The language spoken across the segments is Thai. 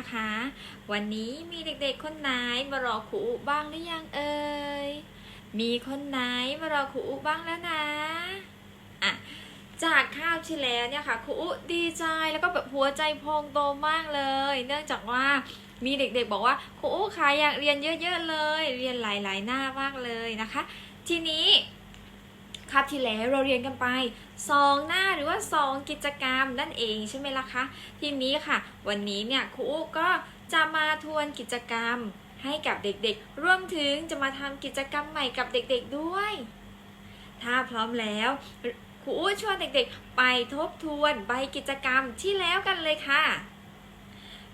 นะคะ วันนี้มีเด็กๆคนไหนมารอครูอุบ้างหรือยังเอ่ย มีคนไหนมารอครูอุบ้างแล้วนะอะจากคาบที่แล้วเนี่ยค่ะครูอุดีใจแล้วก็แบบหัวใจพองโตมากเลย เนื่องจากว่ามีเด็กๆ บอกว่าครูอุค่ะอยากเรียนเยอะ ๆ เลย เรียนหลายๆหน้ามากเลยนะคะ ทีนี้ คาบที่แล้วเราเรียนกันไป 2 หน้าหรือว่า 2 กิจกรรมนั่นเองใช่ไหมล่ะคะทีนี้ค่ะ วันนี้เนี่ยครูอุ๊ก็จะมาทวนกิจกรรมให้กับเด็กๆ รวมถึงจะมาทำกิจกรรมใหม่กับเด็กๆด้วย ถ้าพร้อมแล้วครูอุ๊ชวนเด็กๆ ไปทบทวนใบกิจกรรมที่แล้วกันเลยค่ะ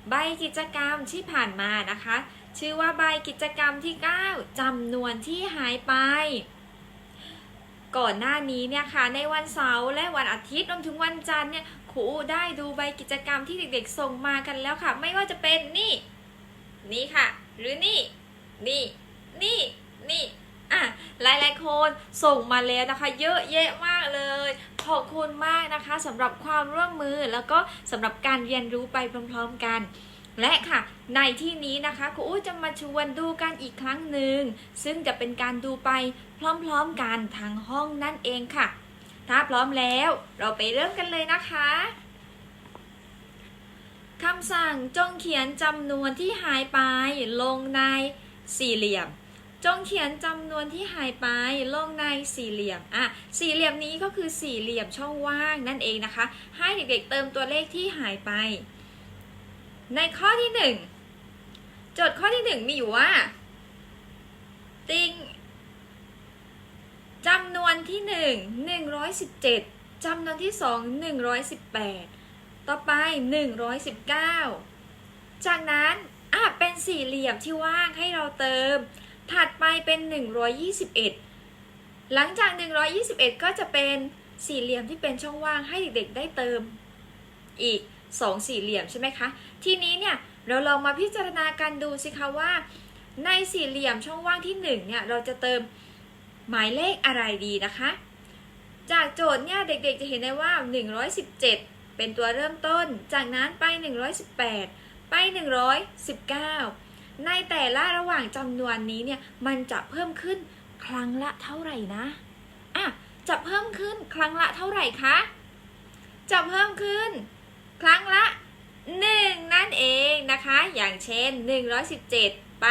ใบกิจกรรมที่ผ่านมานะคะ ชื่อว่าใบกิจกรรมที่ 9จำนวนที่หายไป ก่อนหน้านี้เนี่ยค่ะในวันเสาร์และวันอาทิตย์รวมถึงวันจันทร์เนี่ยครูได้ดูใบกิจกรรมที่เด็กๆ ส่งมากันแล้วค่ะ ไม่ว่าจะเป็นนี่ นี่ค่ะ หรือนี่ นี่ นี่นี่อะหลายๆคนส่งมาแล้วนะคะ เยอะแยะมากเลยขอบคุณมากนะคะสำหรับความร่วมมือแล้วก็สำหรับการเรียนรู้ไปพร้อมๆกัน และค่ะในที่นี้นะคะครูอู้จะมาชวนดูกันอีกครั้งหนึ่งซึ่งจะเป็นการดูไปพร้อมๆกันทางห้องนั่นเองค่ะ ถ้าพร้อมแล้วเราไปเริ่มกันเลยนะคะคำสั่งจงเขียนจำนวนที่หายไปลงในสี่เหลี่ยม จงเขียนจำนวนที่หายไปลงในสี่เหลี่ยมอะสี่เหลี่ยมนี้ก็คือสี่เหลี่ยมช่องว่างนั่นเองนะคะ ให้เด็กๆเติมตัวเลขที่หายไป ในข้อที่หนึ่งโจทย์ข้อที่หนึ่งมีอยู่ว่า ติงจำนวนที่หนึ่งหนึ่งร้อยสิบเจ็ดจำนวนที่สองหนึ่งร้อยสิบแปดต่อไปหนึ่งร้อยสิบเก้าจากนั้นอะเป็นสี่เหลี่ยมที่ว่างให้เราเติม ถัดไปเป็นหนึ่งร้อยยี่สิบเอ็ดหลังจากหนึ่งร้อยยี่สิบเอ็ดก็จะเป็นสี่เหลี่ยมที่เป็นช่องว่างให้เด็กๆได้เติม อีกสองสี่เหลี่ยมใช่ไหมคะ ทีนี้เนี่ยเราลองมาพิจารณากันดูสิคะว่า ในสี่เหลี่ยมช่องว่างที่หนึ่งเนี่ยเราจะเติมหมายเลขอะไรดีนะคะ จากโจทย์เนี่ยเด็กๆจะเห็นได้ว่า 117 เป็นตัวเริ่มต้น จากนั้นไป 118 ไป 119 ในแต่ละระหว่างจำนวนนี้เนี่ยมันจะเพิ่มขึ้นครั้งละเท่าไหร่นะอะจะเพิ่มขึ้นครั้งละเท่าไหร่คะ จะเพิ่มขึ้น ครั้งละ 1 นั่นเองนะคะ อย่างเช่น 117 ไป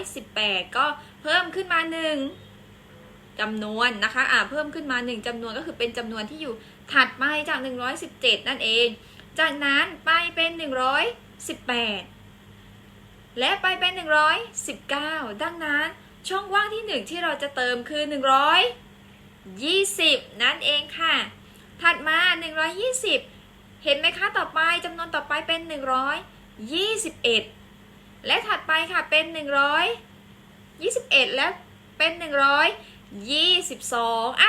118 ก็เพิ่มขึ้นมา 1จำนวนนะคะอ่าเพิ่มขึ้นมา 1จำนวนก็คือเป็นจำนวนที่อยู่ถัดไปจาก 117 นั่นเอง จากนั้นไปเป็น 118 และไปเป็น 119 ดังนั้นช่องว่างที่ 1 ที่เราจะเติมคือ 120 นั่นเองค่ะ ถัดมา 120 เห็นไหมคะต่อไปจำนวนต่อไปเป็น 121 และถัดไปค่ะเป็น 121 และเป็น 122 อะ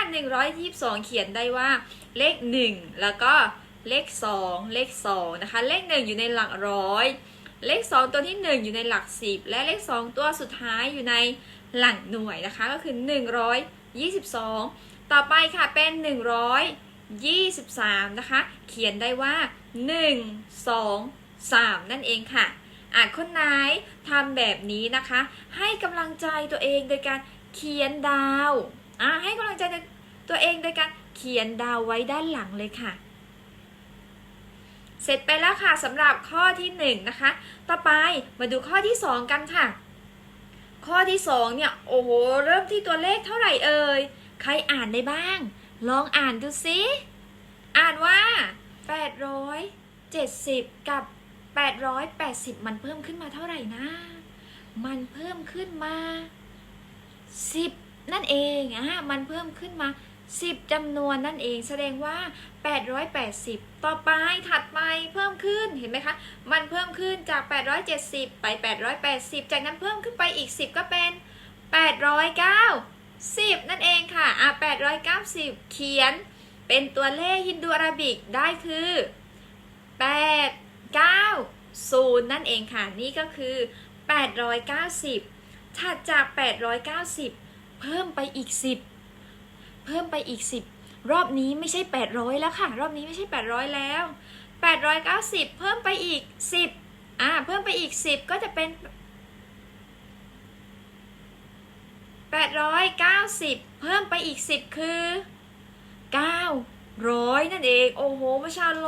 122 เขียนได้ว่าเลข 1 แล้วก็เลข 2 เลข 2 นะคะ เลข 1 อยู่ในหลักร้อย เลข 2 ตัวที่ 1 อยู่ในหลัก 10 และเลข 2 ตัวสุดท้ายอยู่ในหลักหน่วยนะคะ ก็คือ 122 ต่อไปค่ะเป็น 23 นะคะ เขียนได้ว่า 1 2 3 นั่นเองค่ะอาจคนไหนทำแบบนี้นะคะ ให้กำลังใจตัวเองโดยการเขียนดาวอะให้กำลังใจตัวเองโดยการเขียนดาวไว้ด้านหลังเลยค่ะ เสร็จไปแล้วค่ะสำหรับข้อที่หนึ่งนะคะ ต่อไปมาดูข้อที่สองกันค่ะ ข้อที่สองเนี่ยโอ้โหเริ่มที่ตัวเลขเท่าไหร่เอ่ยใครอ่านได้บ้าง ลองอ่านดูสิ อ่านว่า 870 กับ 880 มันเพิ่มขึ้นมาเท่าไหร่นะ มันเพิ่มขึ้นมา 10 นั่นเองอะมันเพิ่มขึ้นมา 10จำนวนนั่นเองแสดงว่า 880 ต่อไปถัดไปเพิ่มขึ้นเห็นไหมคะ มันเพิ่มขึ้นจาก 870 ไป 880 จากนั้นเพิ่มขึ้นไปอีก 10 ก็เป็น 890นั่นเองค่ะอะ890 เขียนเป็นตัวเลขฮินดูอาราบิกได้คือ 8 9 0 นั่นเองค่ะ นี่ก็คือ 890ถัดจาก 890 เพิ่มไปอีก 10 เพิ่มไปอีก 10 รอบนี้ไม่ใช่ 800 แล้วค่ะ รอบนี้ไม่ใช่ 800 แล้ว 890 เพิ่มไปอีก 10อ่าเพิ่มไปอีก 10 ก็จะเป็น 890 เพิ่มไปอีก 10 คือ 900 นั่นเอง โอ้โหประชาโล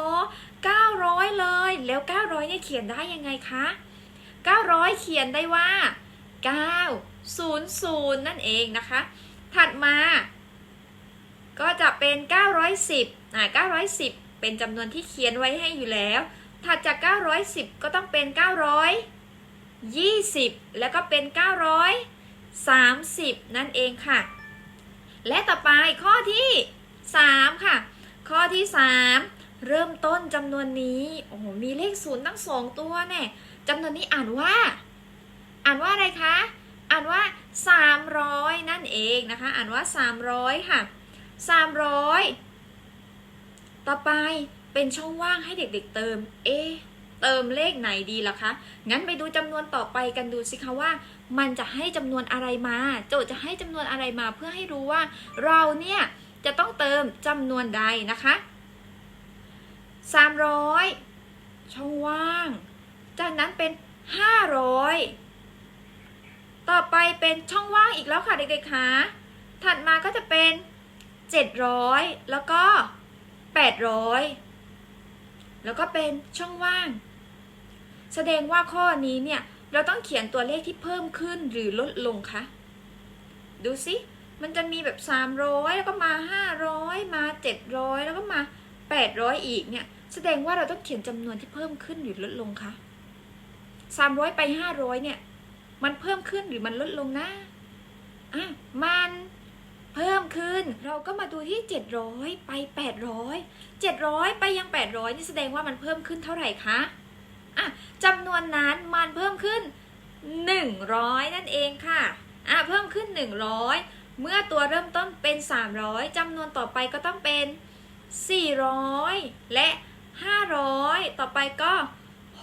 900 เลย แล้ว 900เนี่ยเขียนได้ยังไงคะ 900 เขียนได้ว่า 900 นั่นเองนะคะ ถัดมา ก็จะเป็น 910อ่า910 เป็นจำนวนที่เขียนไว้ให้อยู่แล้ว ถัดจาก 910 ก็ต้องเป็น 920 แล้วก็เป็น 30 นั่นเองค่ะ และต่อไปข้อที่ 3 ค่ะ ข้อที่ 3 เริ่มต้นจำนวนนี้โอ้โหมีเลขศูนย์ตั้งสองตัวแน่จำนวนนี้อ่านว่า อ่านว่าอะไรคะ อ่านว่า 300 นั่นเองนะคะ อ่านว่า 300 ค่ะ 300 ต่อไปเป็นช่องว่างให้เด็กๆเติม เอ๊ เติมเลขไหนดีล่ะคะ งั้นไปดูจำนวนต่อไปกันดูสิคะว่า มันจะให้จำนวนอะไรมา โจทย์จะให้จำนวนอะไรมาเพื่อให้รู้ว่า เราเนี่ยจะต้องเติมจำนวนใดนะคะ 300 ช่องว่าง จากนั้นเป็น 500 ต่อไปเป็นช่องว่างอีกแล้วค่ะเด็กๆคะถัดมาก็จะเป็น 700 แล้วก็ 800 แล้วก็เป็นช่องว่าง แสดงว่าข้อนี้เนี่ย เราต้องเขียนตัวเลขที่เพิ่มขึ้นหรือลดลงคะ ดูสิมันจะมีแบบ 300 แล้วก็มา 500 มา 700 แล้วก็มา 800 อีกเนี่ย แสดงว่าเราต้องเขียนจำนวนที่เพิ่มขึ้นหรือลดลงคะ 300 ไป 500 เนี่ย มันเพิ่มขึ้นหรือมันลดลงนะอะมัน เพิ่มขึ้น เราก็มาดูที่ 700 ไป 800 700 ไปยัง 800 นี่แสดงว่ามันเพิ่มขึ้นเท่าไหร่คะอะจำนวนนั้นมันเพิ่มขึ้น 100 นั่นเองค่ะอะเพิ่มขึ้น 100 เมื่อตัวเริ่มต้นเป็น 300จำนวนต่อไปก็ต้องเป็น 400 และ 500 ต่อไปก็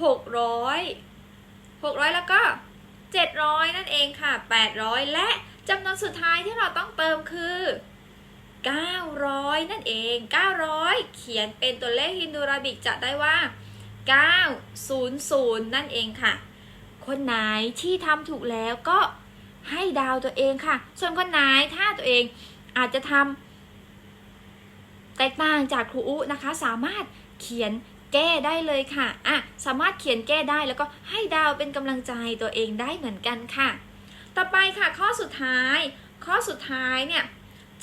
600 600 แล้วก็ 700 นั่นเองค่ะ 800 และ จำนวนสุดท้ายที่เราต้องเติมคือ 900 นั่นเอง 900 เขียนเป็นตัวเลขฮินดูราบิกจะได้ว่า 900 นั่นเองค่ะ คนไหนที่ทำถูกแล้วก็ให้ดาวตัวเองค่ะ ส่วนคนไหนถ้าตัวเองอาจจะทำแตกต่างจากครูอุนะคะ สามารถเขียนแก้ได้เลยค่ะ อะ สามารถเขียนแก้ได้แล้วก็ให้ดาวเป็นกำลังใจตัวเองได้เหมือนกันค่ะ ต่อไปค่ะข้อสุดท้าย ข้อสุดท้ายเนี่ย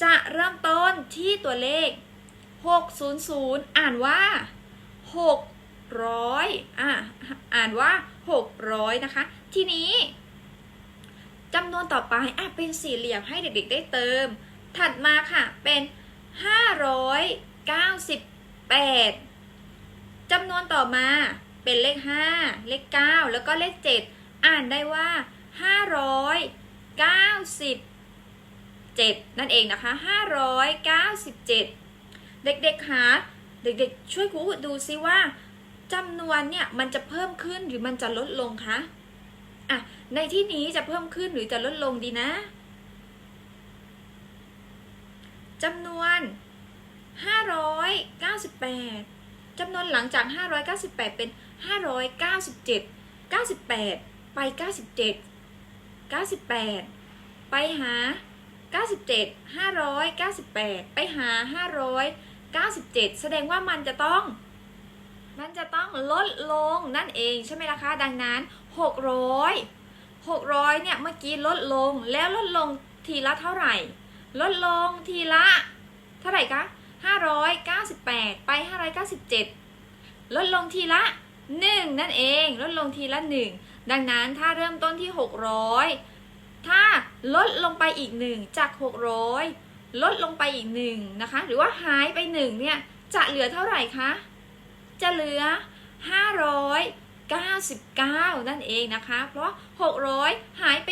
จะเริ่มต้นที่ตัวเลข 600 อ่านว่า 600อะอ่านว่า 600 นะคะ ทีนี้จำนวนต่อไปอะเป็นสี่เหลี่ยมให้เด็กๆได้เติม ถัดมาค่ะเป็น 598จำนวนต่อมาเป็นเลข 5 เลข 9 แล้วก็เลข 7 อ่านได้ว่า 597 นั่นเองนะคะ 597 เด็กๆคะเด็กๆ ช่วยครูดูซิว่าจำนวนเนี่ยมันจะเพิ่มขึ้นหรือมันจะลดลงคะอะในที่นี้จะเพิ่มขึ้นหรือจะลดลงดีนะจำนวน 598จำนวนหลังจาก 598 เป็น 597 98 ไป 97 98 ไปหา 97 598 ไปหา 597 แสดงว่ามันจะต้อง มันจะต้องลดลงนั่นเองใช่ไหมล่ะคะดังนั้น 600 600เนี่ยเมื่อกี้ลดลงแล้วลดลงทีละเท่าไหร่ ลดลงทีละ เท่าไหร่คะ598 ไป 597 ลดลงทีละ 1 นั่นเอง ลดลงทีละ 1 ดังนั้นถ้าเริ่มต้นที่ 600 ถ้าลดลงไปอีก 1 จาก 600 ลดลงไปอีก1นะคะ หรือว่าหายไป1เนี่ยจะเหลือเท่าไหร่คะ จะเหลือ 599 นั่นเองนะคะ เพราะ 600 หายไป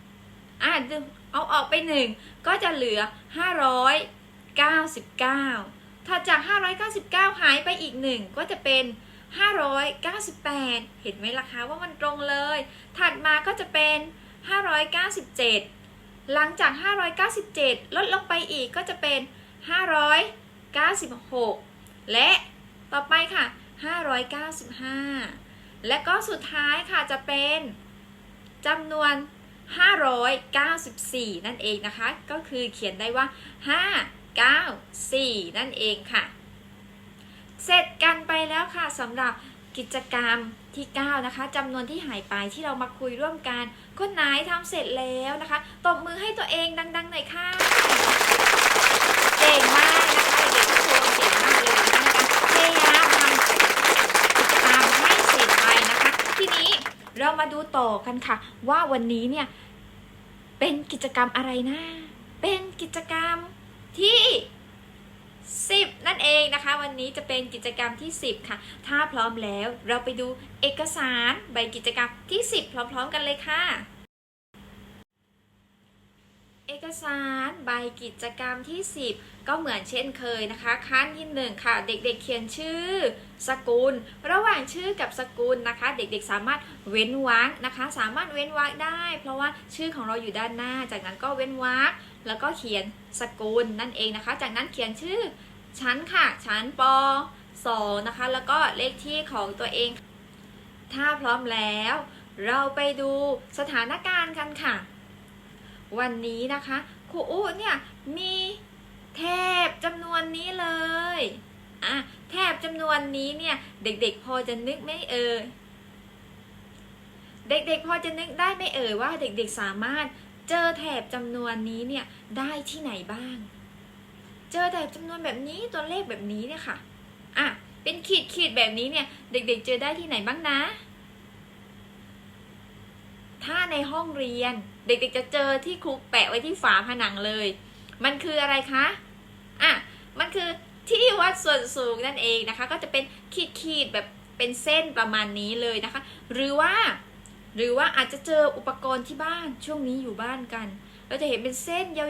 1อะดึงเอาออกไป 1 ก็จะเหลือ 599 ถ้าจาก 599 หายไปอีก 1 ก็จะเป็น 598 เห็นไหมล่ะคะว่ามันตรงเลย ถัดมาก็จะเป็น 597 หลังจาก 597 ลดลงไปอีกก็จะเป็น 596 และต่อไปค่ะ 595 และก็สุดท้ายค่ะจะเป็นจำนวน 594 นั่นเองนะคะ ก็คือเขียนได้ว่า 594 นั่นเองค่ะ เสร็จกันไปแล้วค่ะสำหรับกิจกรรมที่9นะคะจำนวนที่หายไปที่เรามาคุยร่วมกัน คนไหนทำเสร็จแล้วนะคะตบมือให้ตัวเองดังๆหน่อยค่ะเก่งมากนะคะเด็กๆทุกคนเก่งมากเลยนะคะพยายามทำกิจกรรมให้เสร็จไปนะคะ ทีนี้เรามาดูต่อกันค่ะ ว่าวันนี้เนี่ยเป็นกิจกรรมอะไรนะเป็นกิจกรรมที่ 10 นั่นเองนะคะ วันนี้จะเป็นกิจกรรมที่ 10 ค่ะ ถ้าพร้อมแล้วเราไปดูเอกสารใบกิจกรรมที่ 10 พร้อม ๆ กันเลยค่ะ เอกสารใบกิจกรรมที่ 10 ก็เหมือนเช่นเคยนะคะ ขั้นที่1ค่ะ เด็กๆเขียนชื่อ สกุล ระหว่างชื่อกับสกุลนะคะ เด็กๆ สามารถเว้นวรรคนะคะ สามารถเว้นวรรคได้ เพราะว่าชื่อของเราอยู่ด้านหน้า จากนั้นก็เว้นวรรคแล้วก็เขียนสกุลนั่นเองนะคะ จากนั้นเขียนชื่อชั้นค่ะชั้นป 2 นะคะ แล้วก็เลขที่ของตัวเอง ถ้าพร้อมแล้ว เราไปดูสถานการณ์กันค่ะ วันนี้นะคะครูอู้เนี่ยมีแถบจำนวนนี้เลยอะแถบจำนวนนี้เนี่ยเด็กๆพอจะนึกไม่เอ่ยเด็กๆพอจะนึกได้ไม่เอ่ยว่าเด็กๆสามารถเจอแถบจำนวนนี้เนี่ยได้ที่ไหนบ้าง เจอแถบจำนวนแบบนี้ตัวเลขแบบนี้เนี่ยค่ะอะเป็นขีดขีดๆแบบนี้เนี่ยเด็กๆเจอได้ที่ไหนบ้างนะ ถ้าในห้องเรียนเด็กๆจะเจอที่ครูแปะไว้ที่ฝาผนังเลย มันคืออะไรคะอะมันคือที่วัดส่วนสูงนั่นเองนะคะ ก็จะเป็นขีดๆแบบเป็นเส้นประมาณนี้เลยนะคะ หรือว่า หรือว่าอาจจะเจออุปกรณ์ที่บ้านช่วงนี้อยู่บ้านกัน เราจะเห็นเป็นเส้นยา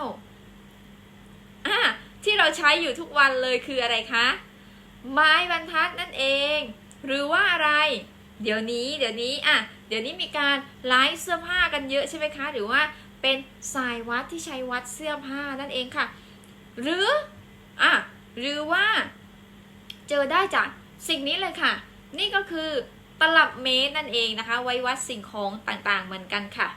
วๆอะที่เราใช้อยู่ทุกวันเลยคืออะไรคะ ไม้บรรทัดนั่นเอง หรือว่าอะไร เดี๋ยวนี้เดี๋ยวนี้อะเดี๋ยวนี้มีการไลฟ์เสื้อผ้ากันเยอะใช่ไหมคะ หรือว่าเป็นสายวัดที่ใช้วัดเสื้อผ้านั่นเองค่ะ หรืออะหรือว่าเจอได้จากสิ่งนี้เลยค่ะ นี่ก็คือตลับเมตรนั่นเองนะคะ ไว้วัดสิ่งของต่างๆเหมือนกันค่ะ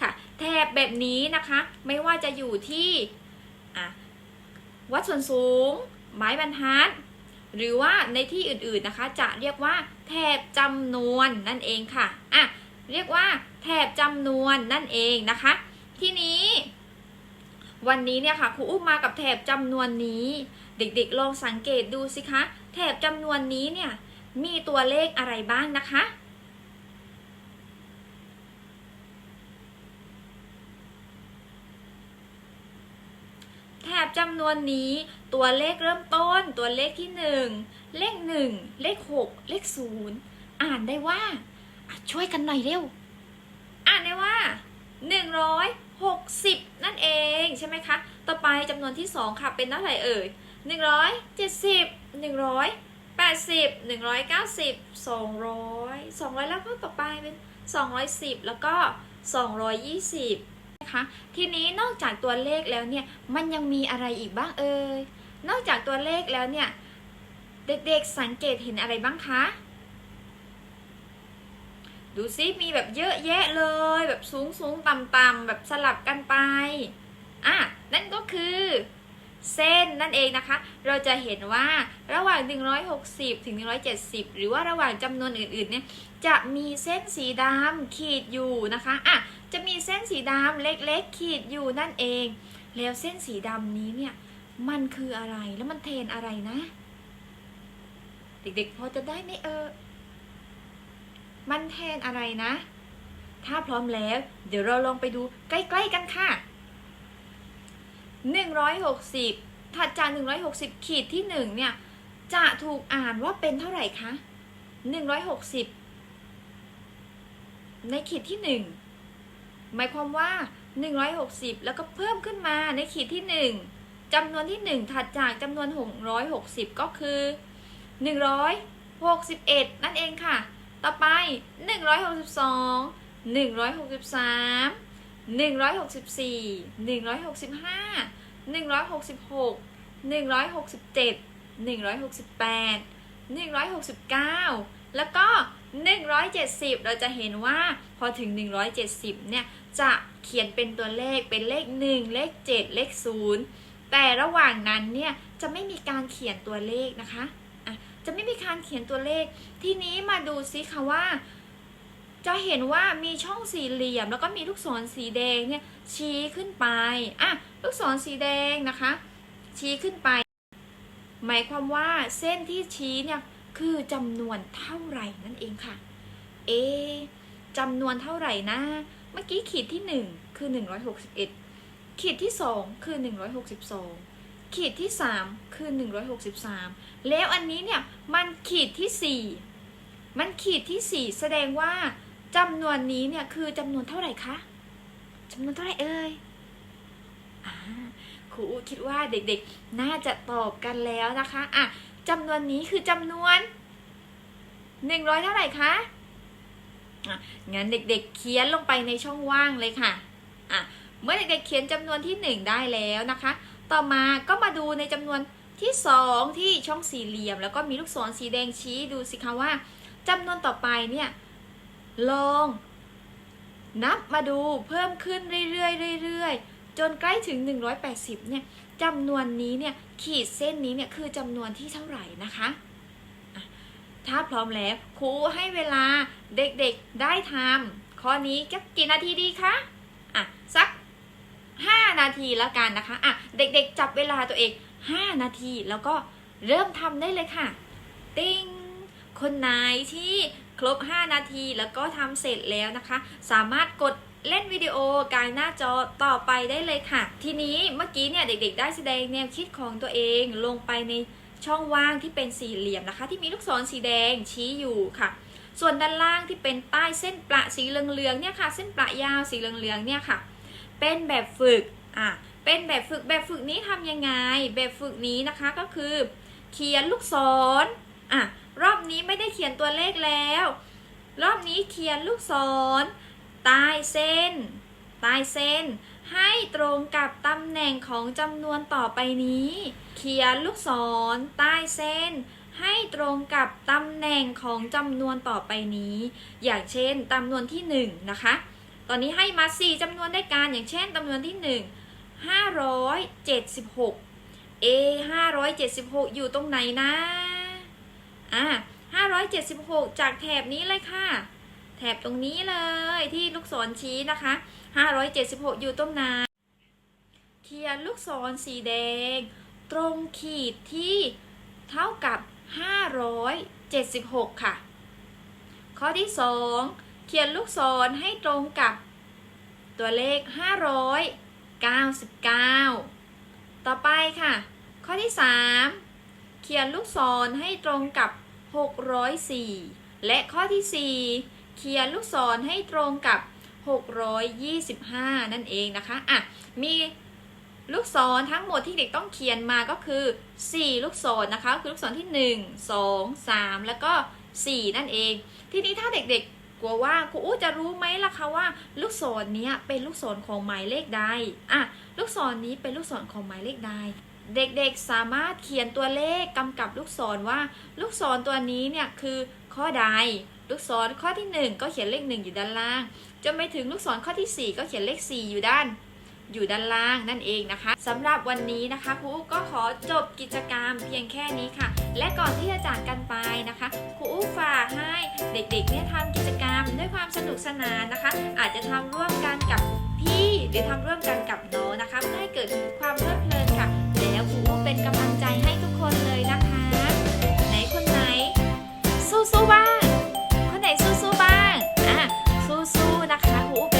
ค่ะแถบแบบนี้นะคะไม่ว่าจะอยู่ที่อะวัดส่วนสูง ไม้บรรทัด หรือว่าในที่อื่นๆนะคะ จะเรียกว่า แถบจำนวนนั่นเองค่ะอะเรียกว่า แถบจำนวนนั่นเองนะคะ ทีนี้ วันนี้เนี่ยค่ะครูอุ้มมากับแถบจำนวนนี้ เด็กๆลองสังเกตดูสิคะ แถบจำนวนนี้เนี่ยมีตัวเลขอะไรบ้างนะคะ แถบจำนวนนี้ตัวเลขเริ่มต้น ตัวเลขที่ 1 เลข 1 เลข 6 เลข 0 อ่านได้ว่า ช่วยกันหน่อยเร็ว อ่านได้ว่า 160 นั่นเองใช่ไหมคะ ต่อไปจำนวนที่ 2 ค่ะเป็นเท่าไหร่เอ่ย 170 180 190 200 200 แล้วก็ต่อไปเป็น 210 แล้วก็ 220 นะคะทีนี้นอกจากตัวเลขแล้วเนี่ยมันยังมีอะไรอีกบ้างเอ่ยนอกจากตัวเลขแล้วเนี่ยเด็กๆสังเกตเห็นอะไรบ้างคะดูซิมีแบบเยอะแยะเลย แบบสูงสูงต่ำต่ำแบบสลับกันไปอะนั่นก็คือ เส้นนั่นเองนะคะ เราจะเห็นว่าระหว่าง 160 ถึง 170 หรือว่าระหว่างจำนวนอื่นๆเนี่ยจะมีเส้นสีดำขีดอยู่นะคะอะจะมีเส้นสีดำเล็กๆ ขีดอยู่นั่นเอง แล้วเส้นสีดำนี้เนี่ยมันคืออะไรแล้วมันเทนอะไรนะ เด็กๆพอจะได้ไหมเออ มันแทนอะไรนะ ถ้าพร้อมแล้ว เดี๋ยวเราลองไปดูใกล้ๆกันค่ะ 160 ถัดจาก 160 ขีดที่ 1 เนี่ย จะถูกอ่านว่าเป็นเท่าไหร่คะ 160 ในขีดที่ 1 หมายความว่า 160 แล้วก็เพิ่มขึ้นมาในขีดที่ 1จำนวนที่ 1 ถัดจากจำนวน 660 ก็คือ 161 นั่นเองค่ะ ต่อไป 162 163 164 165 166 167 168 169 แล้วก็ 170 เราจะเห็นว่าพอถึง 170 เนี่ย จะเขียนเป็นตัวเลขเป็นเลข 1 เลข 7 เลข 0 แต่ระหว่างนั้นเนี่ย จะไม่มีการเขียนตัวเลขนะคะะจะไม่มีการเขียนตัวเลข ทีนี้มาดูซิค่ะว่า จะเห็นว่ามีช่องสี่เหลี่ยม แล้วก็มีลูกศรสีแดงเนี่ยชี้ขึ้นไปอะลูกศรสีแดงนะคะ ชี้ขึ้นไป หมายความว่าเส้นที่ชี้เนี่ยคือจำนวนเท่าไหร่นั่นเองค่ะ เอจำนวนเท่าไหร่นะ เมื่อกี้ขีดที่ 1 คือ 161 ขีดที่ 2 คือ 162 ขีดที่ 3 คือ 163 แล้วอันนี้เนี่ยมันขีดที่ 4 มันขีดที่ 4 แสดงว่า จำนวนนี้เนี่ยคือจำนวนเท่าไหร่คะจำนวนเท่าไหร่เอ่ยครูอูคิดว่าเด็กๆ น่าจะตอบกันแล้วนะคะอะจำนวนนี้คือจำนวน100เท่าไหร่คะอะงั้นเด็กๆ เขียนลงไปในช่องว่างเลยค่ะอะเมื่อเด็กๆ เขียนจำนวนที่1ได้แล้วนะคะ ต่อมาก็มาดูในจำนวนที่2ที่ช่องสี่เหลี่ยม แล้วก็มีลูกศรสีแดงชี้ดูสิคะว่าจำนวนต่อไปเนี่ย ลอง นับมาดูเพิ่มขึ้นเรื่อยๆเรื่อยๆ จนใกล้ถึง 180 เนี่ยจำนวนนี้เนี่ยขีดเส้นนี้เนี่ยคือจำนวนที่เท่าไหร่นะคะถ้าพร้อมแล้วครูให้เวลาเด็กๆได้ทำข้อนี้ก็กี่นาทีดีคะอะสัก 5 นาทีแล้วกันนะคะอะเด็กๆ จับเวลาตัวเอง 5 นาทีแล้วก็เริ่มทำได้เลยค่ะ ติ้งคนไหนที่ ครบ 5 นาทีแล้วก็ทำเสร็จแล้วนะคะ สามารถกดเล่นวิดีโอกลางหน้าจอต่อไปได้เลยค่ะ ทีนี้เมื่อกี้เนี่ยเด็ก ๆ ได้แสดงแนวคิดของตัวเองลงไปในช่องว่างที่เป็นสี่เหลี่ยมนะคะ ที่มีลูกศรสีแดงชี้อยู่ค่ะ ส่วนด้านล่างที่เป็นใต้เส้นประสีเหลืองๆเนี่ยค่ะ เส้นประยาวสีเหลืองๆเนี่ยค่ะ เป็นแบบฝึกอะเป็นแบบฝึกแบบฝึกนี้ทำยังไง แบบฝึกนี้นะคะก็คือ เขียนลูกศรอะ รอบนี้ไม่ได้เขียนตัวเลขแล้ว รอบนี้เขียนลูกศรใต้เส้นใต้เส้น ให้ตรงกับตำแหน่งของจำนวนต่อไปนี้ เขียนลูกศรใต้เส้น ให้ตรงกับตำแหน่งของจำนวนต่อไปนี้ อย่างเช่นจำนวนที่ 1 นะคะ ตอนนี้ให้มา 4จำนวนได้วยกันอย่างเช่นจำนวนที่ 1 576 A 576 อยู่ตรงไหนนะ อะ576 จากแถบนี้เลยค่ะ แถบตรงนี้เลยที่ลูกศรชี้นะคะ 576 อยู่ตรงไหนเขียนลูกศรสีแดง ตรงขีดที่เท่ากับ 576 ค่ะ ข้อที่ 2 เขียนลูกศรให้ตรงกับตัวเลข 599 ต่อไปค่ะ ข้อที่ 3 เขียนลูกศรให้ตรงกับ 604 และข้อที่ 4 เขียนลูกศรให้ตรงกับ 625 นั่นเองนะคะ อะ มีลูกศรทั้งหมดที่เด็กต้องเขียนมาก็คือ 4 ลูกศรนะคะ คือลูกศรที่ 1 2 3 แล้วก็ 4 นั่นเอง ทีนี้ถ้าเด็กๆ กลัวว่าครูอู้จะรู้ไหมล่ะคะว่า ลูกศรนี้เป็นลูกศรของหมายเลขใด อะ ลูกศรนี้เป็นลูกศรของหมายเลขใด เด็กๆสามารถเขียนตัวเลขกำกับลูกศรว่า ลูกศรตัวนี้เนี่ยคือข้อใด ลูกศรข้อที่ 1 ก็เขียนเลข 1 อยู่ด้านล่าง จนไปถึงลูกศรข้อที่ 4 ก็เขียนเลข 4 อยู่ด้าน อยู่ด้านล่างนั่นเองนะคะสำหรับวันนี้นะคะครูอุ๊ก็ขอจบกิจกรรมเพียงแค่นี้ค่ะ และก่อนที่จะจากกันไปนะคะครูอุ๊ฝากให้เด็กๆเนี่ยทำกิจกรรมด้วยความสนุกสนานนะคะ อาจจะทำร่วมกันกับพี่หรือทำร่วมกันกับน้องนะคะเพื่อให้เกิดความเพลิดเพลิน แล้วครูอุ้มเป็นกำลังใจให้ทุกคนเลยนะคะ ไหนคนไหน สู้ๆบ้าง คนไหนสู้ๆบ้างอะสู้ๆนะคะครูอุ้ม